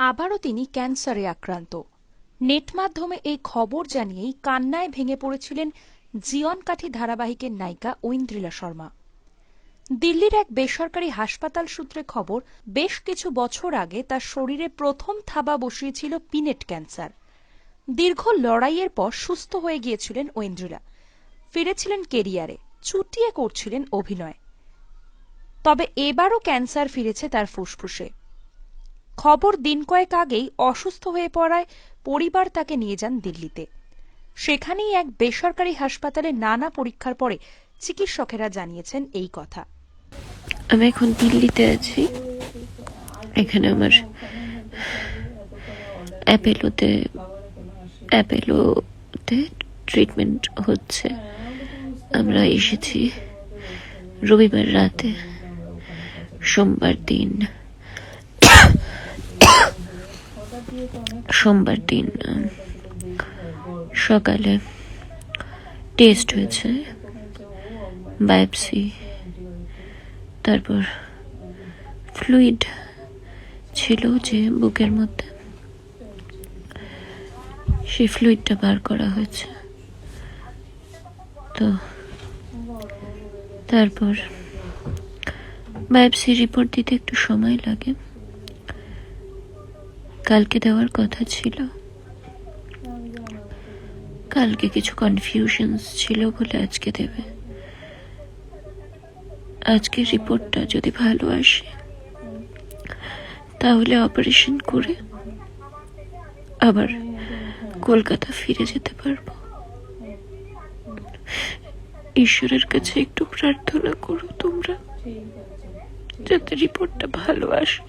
আবারও তিনি ক্যান্সারে আক্রান্ত। নেট মাধ্যমে এই খবর জানিয়েই কান্নায় ভেঙে পড়েছিলেন জীবনকাঠি ধারাবাহিকের নায়িকা ঐন্দ্রিলা শর্মা। দিল্লির এক বেসরকারি হাসপাতাল সূত্রে খবর, বেশ কিছু বছর আগে তার শরীরে প্রথম থাবা বসিয়েছিল পিনেট ক্যান্সার। দীর্ঘ লড়াইয়ের পর সুস্থ হয়ে গিয়েছিলেন ঐন্দ্রিলা। ফিরেছিলেন কেরিয়ারে, চুটিয়ে করছিলেন অভিনয়। তবে এবারও ক্যান্সার ফিরেছে তার ফুসফুসে। খবর দিন কয়েক আগেই অসুস্থ হয়ে পড়ায় পরিবার তাকে নিয়ে যান দিল্লিতে। সেখানেই এক বেসরকারি হাসপাতালে নানা পরীক্ষার পরে চিকিৎসকেরা জানিয়েছেন এই কথা। আমি এখন দিল্লিতে আছি। এখানে আমার অ্যাপেলোতে অ্যাপেলোতে ট্রিটমেন্ট হচ্ছে। আমরা এসেছি রবিবার রাতে, সোমবার দিন। সোমবার দিন সকালে টেস্ট হয়েছে বায়োপসি তারপর ফ্লুইড ছিল যে বুকের মধ্যে। সেই ফ্লুইডটা বার করা হয়েছে। তো তারপর বায়োপসি রিপোর্ট দিতে একটু সময় লাগে। কালকে দেওয়ার কথা ছিল। কালকে কিছু কনফিউশনস ছিল বলে আজকে দেবে। আজকের রিপোর্টটা যদি ভালো আসে, তাহলে অপারেশন করে আবার কলকাতা ফিরে যেতে পারব। ঈশ্বরের কাছে একটু প্রার্থনা করো তোমরা, যাতে রিপোর্টটা ভালো আসে।